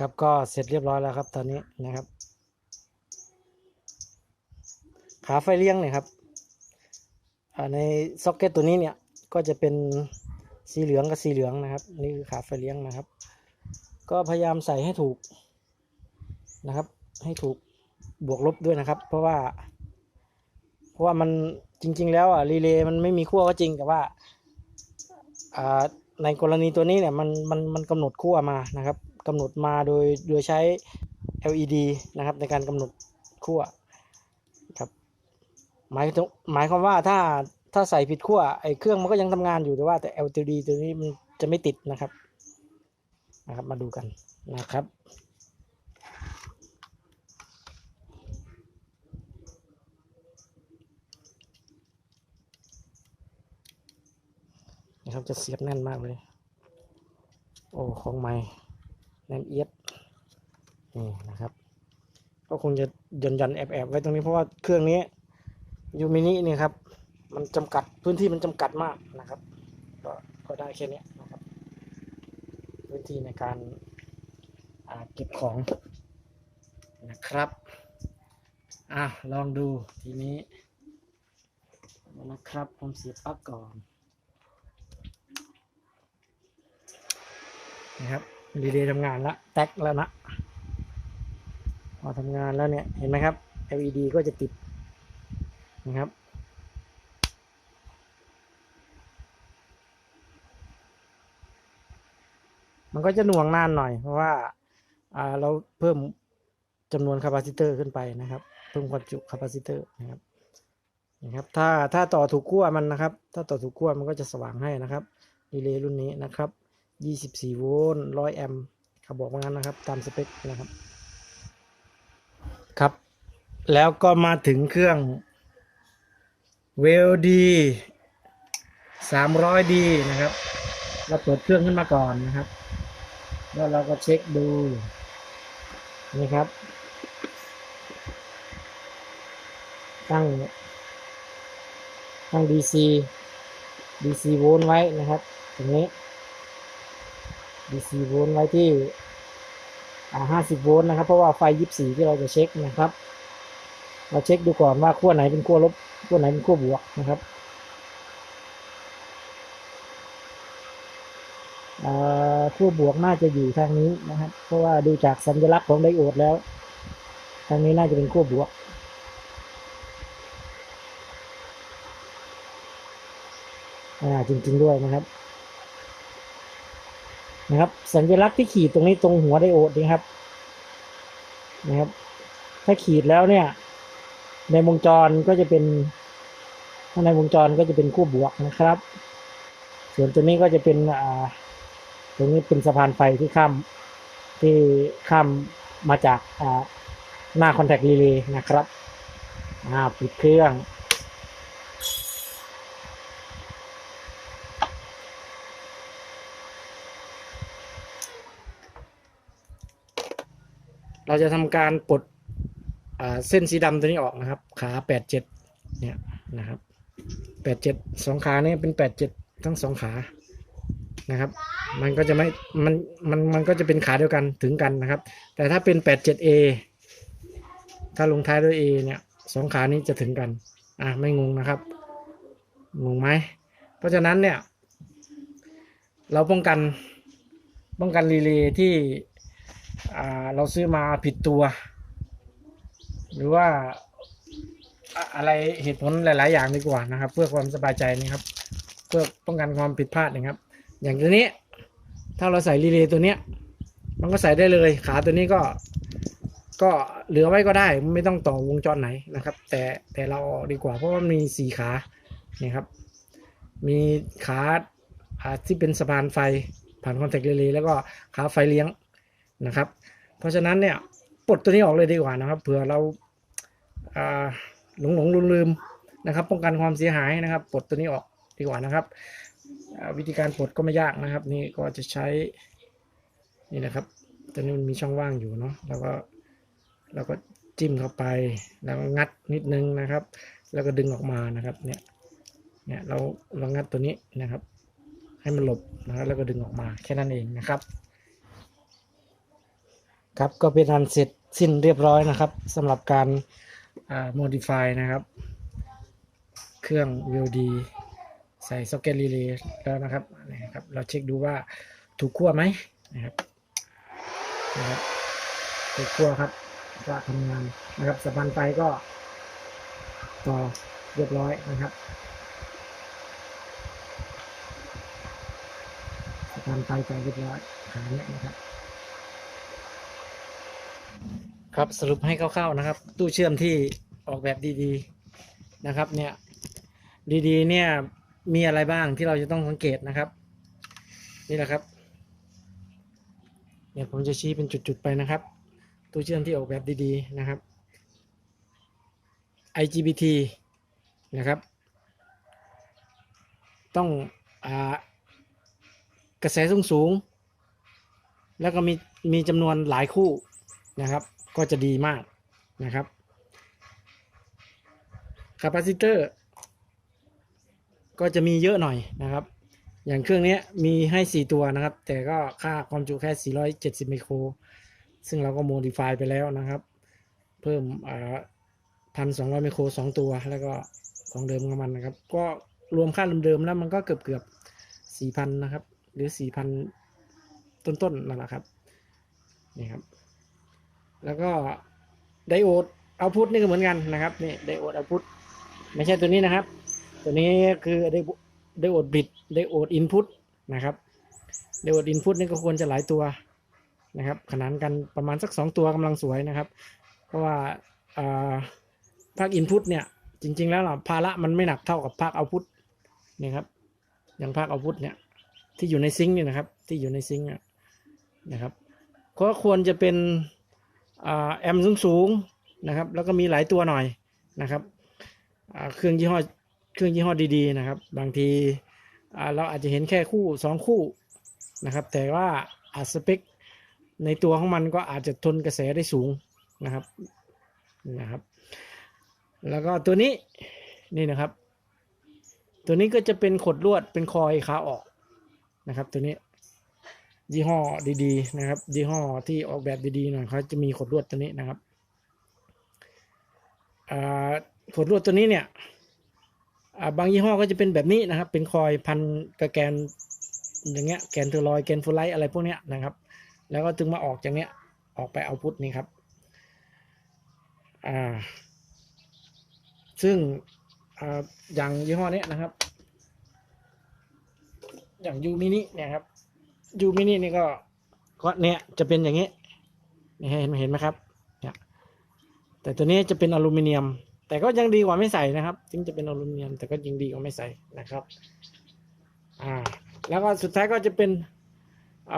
ครับก็เสร็จเรียบร้อยแล้วครับตอนนี้นะครับ ขาไฟเลี้ยงเนี่ยครับในซ็อกเก็ตตัวนี้เนี่ยก็จะเป็นสีเหลืองกับสีเหลืองนะครับ นี่คือขาไฟเลี้ยงนะครับ ก็พยายามใส่ให้ถูกนะครับ ให้ถูกบวกลบด้วยนะครับ เพราะว่า เพราะว่ามันจริง ๆ แล้วอะรีเลย์มันไม่มีขั้วก็จริงแต่ว่าในกรณีตัวนี้เนี่ยมันมันมันกำหนดขั้วมานะครับ กำหนดมาโดยโดยใช้ LED นะครับในการกำหนดขั้วครับหมายหมายความว่าถ้าถ้าใส่ผิดขั้วไอ้เครื่องมันก็ยังทำงานอยู่แต่ว่าแต่ LED ตัวนี้มันจะไม่ติดนะครับนะครับ มาดูกันนะครับนะครับจะเสียบแน่นมากเลย โอ้ ของใหม่ น่นเอียดนี่นะครับ ก็คงจะย่อนย่อนๆแอบแอบๆไว้ตรงนี้เพราะว่าเครื่องนี้ยูมินินี่ครับ มันจำกัดพื้นที่มันจำกัดมากนะครับ ก็ก็ได้แค่นี้นะครับ พื้นที่ในการาเก็บของนะครับอะลองดูทีนี้นะครับ ผมเสียบปลั๊กก่อนนะครับ รีเลย์ทำงานแล้วแท็กแล้วนะ พอทำงานแล้วเนี่ย เห็นไหมครับ LED ก็จะติดนะครับ มันก็จะหน่วงนานหน่อย เพราะว่าาเราเพิ่มจำนวนคาปาซิเตอร์ขึ้นไปนะครับ เพิ่มความจุคาปาซิเตอร์นะครับนะครับ ถ้าถ้าต่อถูกขั้วมันนะครับ ถ้าต่อถูกขั้วมันก็จะสว่างให้นะครับรีเลย์รุ่นนี้นะครับ 24 โวลต์ 100 แอมป์เขาบอกว่างั้นนะครับ ตามสเปคนะครับ ครับ แล้วก็มาถึงเครื่องเวลดี 300D นะครับ เราเปิดเครื่องขึ้นมาก่อนนะครับ แล้วเราก็เช็คดูนี่ครับ ตั้ง ตั้ง DC DC โวลต์ไว้นะครับ ตรงนี้ DC โวลต์ไว้ที่อ่า50 โวลต์นะครับ เพราะว่าไฟ 24 ที่เราจะเช็คนะครับ เราเช็คดูก่อนว่าขั้วไหนเป็นขั้วลบขั้วไหนเป็นขั้วบวกนะครับขั้วบวกน่าจะอยู่ทางนี้นะครับ เพราะว่าดูจากสัญลักษณ์ของไดโอดแล้ว ทางนี้น่าจะเป็นขั้วบวกอ่าจริง ๆ ด้วยนะครับ นะครับ สัญลักษณ์ที่ขีดตรงนี้ตรงหัวไดโอดนะครับนะครับ ถ้าขีดแล้วเนี่ย ในวงจรก็จะเป็นถ้าในวงจรก็จะเป็นคู่บวกนะครับ ส่วนตัวนี้ก็จะเป็นอ่าตรงนี้เป็นสะพานไฟที่ข้ามที่ข้ามมาจากอ่าหน้าคอนแทครีเลย์นะครับอ่าปิดเครื่อง เราจะทำการปลดเส้นสีดำตัวนี้ออกนะครับ ขาแปดเจ็ดเนี่ยนะครับแปดเจ็ดสองขาเนี่ยเป็นแปดเจ็ดทั้งสองขานะครับ มันก็จะไม่มันมันมันก็จะเป็นขาเดียวกันถึงกันนะครับ แต่ถ้าเป็นแปดเจ็ดเอถ้าลงท้ายด้วย A เนี่ยสองขานี้จะถึงกัน อะไม่งงนะครับ งงไหม เพราะฉะนั้นเนี่ย เราป้องกันป้องกันรีเลย์ที่ เราซื้อมาผิดตัว หรือว่าอะไรเหตุผลหลาย ๆ อย่างดีกว่านะครับ เพื่อความสบายใจนะครับ เพื่อป้องกันความผิดพลาดนะครับ อย่างตัวนี้ถ้าเราใส่รีเลย์ตัวเนี้ย มันก็ใส่ได้เลยขาตัวนี้ก็ ก็เหลือไว้ก็ได้ไม่ต้องต่อวงจรไหนนะครับ แต่แต่เราดีกว่าเพราะว่ามีสี่ขาเนี่ยครับ มีขาที่เป็นสะพานไฟผ่านคอนแทคเรเลย์แล้วก็ขาไฟเลี้ยง นะครับ เพราะฉะนั้นเนี่ยปลดตัวนี้ออกเลยดีกว่านะครับเผื่อเราหลงหลงลืมลืมนะครับ ป้องกันความเสียหายนะครับปลดตัวนี้ออกดีกว่านะครับ วิธีการปลดก็ไม่ยากนะครับ นี่ก็จะใช้นี่นะครับตัวนี้มันมีช่องว่างอยู่เนาะแล้วก็เราก็จิ้มเข้าไปแล้วงัดนิดนึงนะครับ แล้วก็ดึงออกมานะครับเนี่ยเนี่ยเราเรางัดตัวนี้นะครับ ให้มันหลบนะครับแล้วก็ดึงออกมาแค่นั้นเองนะครับ ครับก็เป็นอันเสร็จสิ้นเรียบร้อยนะครับสำหรับการา modify นะครับ เครื่อง VOD ใส่ซ็อกเก็ตรีเลย์แล้วนะครับนะครับ เราเช็คดูว่าถูกขั้วไหมนะครับนะครับถูกขั้วครับก็ทำงานนะครับสปันไฟก็ต่อเรียบร้อยนะครับสปันไฟต่อเรียบร้อยขาเนี้ยนะครับ ครับสรุปให้คร่าวๆนะครับ ตู้เชื่อมที่ออกแบบดีๆนะครับ เนี่ยดีๆ เนี่ยมีอะไรบ้างที่เราจะต้องสังเกตนะครับ นี่แหละครับเนี่ยผมจะชี้เป็นจุดๆไปนะครับ ตู้เชื่อมที่ออกแบบดีๆนะครับ IGBT นะครับ ต้องอกระแสสูงสูง แล้วก็มีมีจำนวนหลายคู่นะครับ ก็จะดีมากนะครับคาปาซิเตอร์ก็จะมีเยอะหน่อยนะครับ อย่างเครื่องนี้มีให้ 4 ตัวนะครับ แต่ก็ค่าความจุแค่ 470 ไมโคร ซึ่งเราก็โมดิฟายไปแล้วนะครับ เพิ่มอ่าพันสองร้อยไมโครสองตัว แล้วก็ของเดิมของมันนะครับ ก็รวมค่าเดิมๆแล้วมันก็เกือบเกือบสี่พันะครับ หรือสี่พันต้นๆนั่นแหละครับ นี่ครับ แล้วก็ไดโอดเอาพุทนี่ก็เหมือนกันนะครับนี่ไดโอดเอาพุทไม่ใช่ตัวนี้นะครับ ตัวนี้คือไดไดโอดบิดไดโอดอินพุตนะครับไดโอดอินพุตนี่ก็ควรจะหลายตัวนะครับ ขนานกันประมาณสักสองตัวกำลังสวยนะครับ เพราะว่าอ่าภาคอินพุตเนี่ยจริง ๆ แล้วล่ะภาระมันไม่หนักเท่ากับภาคเอาพุตนี่ครับอย่างภาคเอาพุตเนี่ยที่อยู่ในซิงค์นี่นะครับ ที่อยู่ในซิงค์นะครับก็ควรจะเป็น แอมสูงสูงๆนะครับ แล้วก็มีหลายตัวหน่อยนะครับเครื่องยี่ห้อเครื่องยี่ห้อดีๆนะครับ บางทีเราอาจจะเห็นแค่คู่สองคู่นะครับ แต่ว่าอาจสเปคในตัวของมันก็อาจจะทนกระแสได้สูงนะครับนะครับ แล้วก็ตัวนี้นี่นะครับ ตัวนี้ก็จะเป็นขดลวดเป็นคอยขาออกนะครับ ตัวนี้ ยี่ห้อดีๆ นะครับ ยี่ห้อที่ออกแบบดีๆหน่อยเขาจะมีขดลวดตัวนี้นะครับขดลวดตัวนี้เนี่ยบางยี่ห้อก็จะเป็นแบบนี้นะครับ เป็นคอยพันกระแกนอย่างเงี้ยแกนเทอร์ลอยแกนฟูไลท์อะไรพวกเนี้ยนะครับ แล้วก็ถึงมาออกจากเนี้ยออกไปเอาพุทนี่ครับอ่าซึ่งออย่างยี่ห้อเนี้ยนะครับ อย่างยูมินิเนี่ยครับ ยูมินินี่ก็ก็เนี่ยจะเป็นอย่างนี้นี่เห็นเห็นไหมครับเนี่ยแต่ตัวนี้จะเป็นอลูมิเนียม แต่ก็ยังดีกว่าไม่ใส่นะครับถึงจะเป็นอลูมิเนียม แต่ก็ยังดีกว่าไม่ใส่นะครับอ่าแล้วก็สุดท้ายก็จะเป็น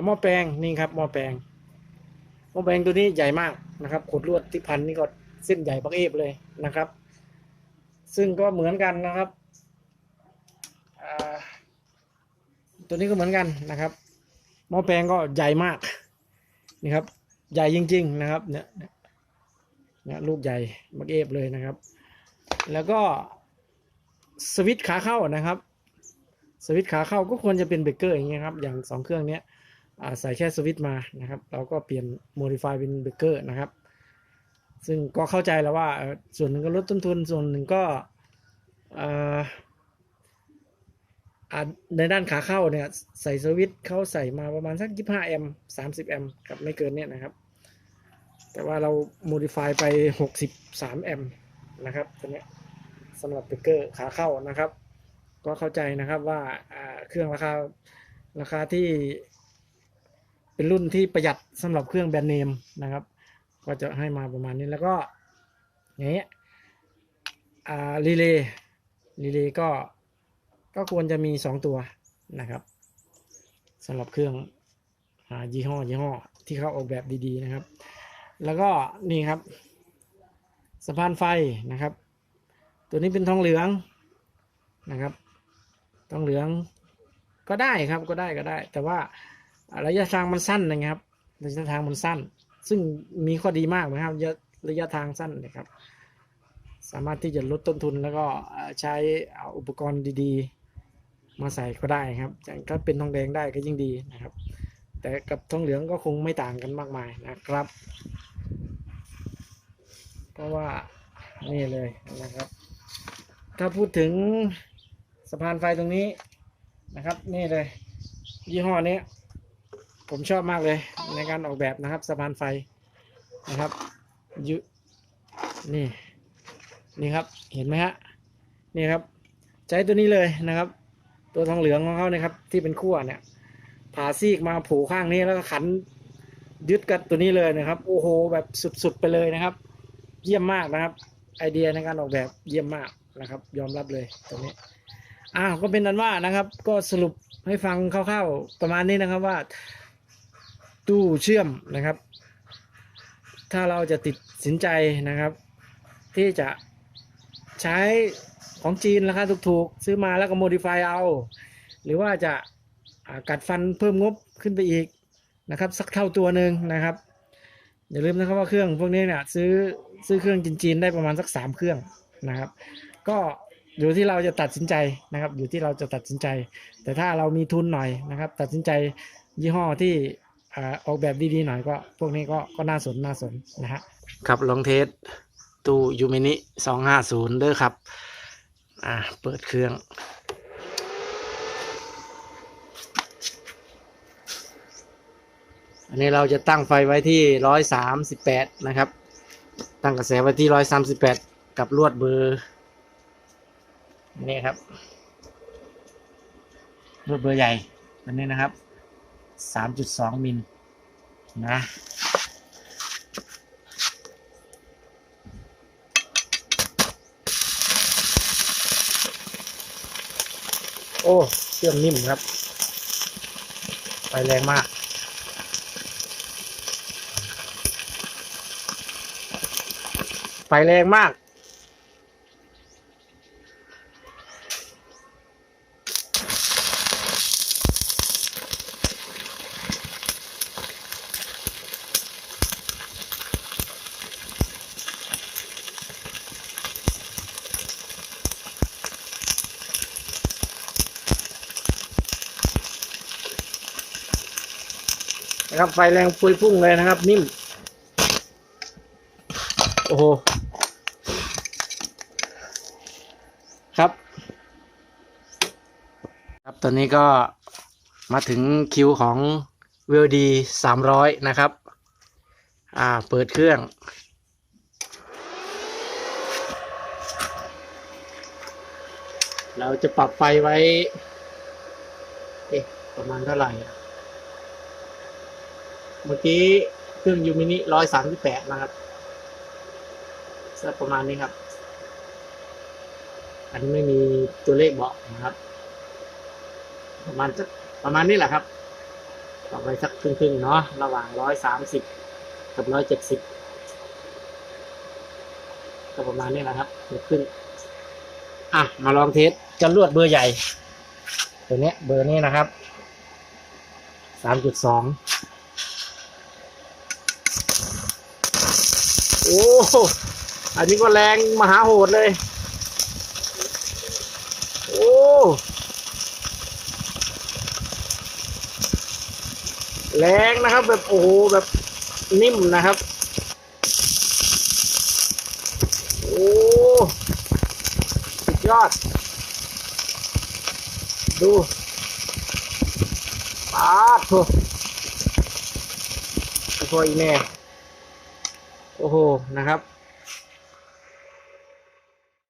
หม้อแปลงนี่ครับหม้อแปลงหม้อแปลงตัวนี้ใหญ่มากนะครับขดลวดที่พันนี่ก็เส้นใหญ่ปักเอฟเลยนะครับ ซึ่งก็เหมือนกันนะครับตัวนี้ก็เหมือนกันนะครับ หม้อแปลงก็ใหญ่มากนี่ครับ ใหญ่จริง ๆ นะครับ เนี่ยเนี่ยลูกใหญ่บักเอฟเลยนะครับ แล้วก็สวิตขาเข้านะครับ สวิตขาเข้าก็ควรจะเป็นเบรกเกอร์อย่างเงี้ยครับ อย่างสองเครื่องเนี้ยอ่าใส่แค่สวิตมานะครับ เราก็เปลี่ยนโมดิฟายเป็นเบรกเกอร์นะครับ ซึ่งก็เข้าใจแล้วว่าส่วนหนึ่งก็ลดต้นทุนส่วนหนึ่งก็อ่อ่า ในด้านขาเข้าเนี่ยใส่สวิตช์เขาใส่มาประมาณสัก 25 แอมป์30 แอมป์ครับไม่เกินเนี่ยนะครับ แต่ว่าเรา modify ไป 63 แอมป์นะครับตัวเนี้ยสำหรับเบรกเกอร์ขาเข้านะครับ ก็เข้าใจนะครับว่าเครื่องราคาราคาที่เป็นรุ่นที่ประหยัดสำหรับเครื่องแบรนด์เนมนะครับ ก็จะให้มาประมาณนี้แล้วก็อย่างเงี้ยรีเลย์รีเลย์ก็ ก็ควรจะมีสองตัวนะครับสำหรับเครื่องอยี่ห้อยี่ห้อที่เขาออกแบบดีๆนะครับ แล้วก็นี่ครับสะพานไฟนะครับ ตัวนี้เป็นทองเหลืองนะครับทองเหลืองก็ได้ครับก็ได้ก็ได้ แต่ว่าระยะทางมันสั้นนะครับระยะทางมันสั้น ซึ่งมีข้อดีมากนะครับระยะระยะทางสั้นนะครับ สามารถที่จะลดต้นทุนแล้วก็ใช้อุปกรณ์ดีๆ มาใส่ก็ได้ครับถ้าเป็นทองแดงได้ก็ยิ่งดีนะครับ แต่กับทองเหลืองก็คงไม่ต่างกันมากมายนะครับ เพราะว่านี่เลยนะครับ ถ้าพูดถึงสะพานไฟตรงนี้นะครับ นี่เลย ยี่ห้อนี้ผมชอบมากเลยในการออกแบบนะครับสะพานไฟนะครับยุนี่นี่ครับเห็นไหมฮะนี่ครับ ใช้ตัวนี้เลยนะครับ ตัวทองเหลืองของเขาเนี่ยครับ ที่เป็นขั้วเนี่ยผ่าซีกมาผูกข้างนี้แล้วก็ขันยึดกับตัวนี้เลยนะครับ โอ้โห แบบสุดๆไปเลยนะครับ เยี่ยมมากนะครับ ไอเดียในการออกแบบเยี่ยมมากนะครับ ยอมรับเลยตรงนี้อ้าวก็เป็นนั้นว่านะครับ ก็สรุปให้ฟังคร่าวๆประมาณนี้นะครับว่า ตู้เชื่อมนะครับ ถ้าเราจะติดสินใจนะครับ ที่จะใช้ ของจีนราคาถูกๆ ซื้อมาแล้วก็โมดิฟายเอา หรือว่าจะากัดฟันเพิ่มงบขึ้นไปอีกนะครับ สักเท่าตัวหนึ่งนะครับ อย่าลืมนะครับว่าเครื่องพวกนี้เนี่ยซื้อซื้อเครื่องจีนๆได้ประมาณสักสามเครื่องนะครับ ก็อยู่ที่เราจะตัดสินใจนะครับ อยู่ที่เราจะตัดสินใจ แต่ถ้าเรามีทุนหน่อยนะครับ ตัดสินใจยี่ห้อที่อออกแบบดีๆหน่อยก็พวกนี้ก็ก็น่าสนน่าสนนะฮะครับลองเทสตู้ยูมินิสองห้าศูนย์เด้อครับ อ่าเปิดเครื่องอันนี้เราจะตั้งไฟไว้ที่ร้อยสามสิบแปดนะครับ ตั้งกระแสไว้ที่ร้อยสามสิบแปดกับลวดเบอร์นี่ครับลวดเบอร์ใหญ่อันนี้นะครับสามจุดสองมิลนะ โอ้เชื่อมนิ่มครับ ไปแรงมากไฟแรงมาก นะครับ ไฟแรงปุยพุ่งเลยนะครับ นิ่ม โอ้โห ครับ ครับตอนนี้ก็มาถึงคิวของเวลดีสามร้อยนะครับ อ่า เปิดเครื่องเราจะปรับไฟไว้ เอ๊ะ ประมาณเท่าไหร่ เมื่อกี้เครื่องยูมินิร้อยสามสิบแปดนะครับสักประมาณนี้ครับ อันนี้ไม่มีตัวเลขบอกนะครับ ประมาณสักประมาณนี้แหละครับต่อไปสักครึ่งๆเนาะระหว่างร้อยสามสิบกับร้อยเจ็ดสิบก็ประมาณนี้แหละครับเดี๋ยวขึ้น อะ มาลองเทสจะลวดเบอร์ใหญ่ ตัวเนี้ยเบอร์นี้นะครับสามจุดสอง อ้อันนี้ก็แรงมหาโหดเลย โอ้แรงนะครับแบบโอ้โหแบบนิ่มนะครับ โอ้สุดยอด ดูปาดโถโอ้โหอีแม่ โหนะครับ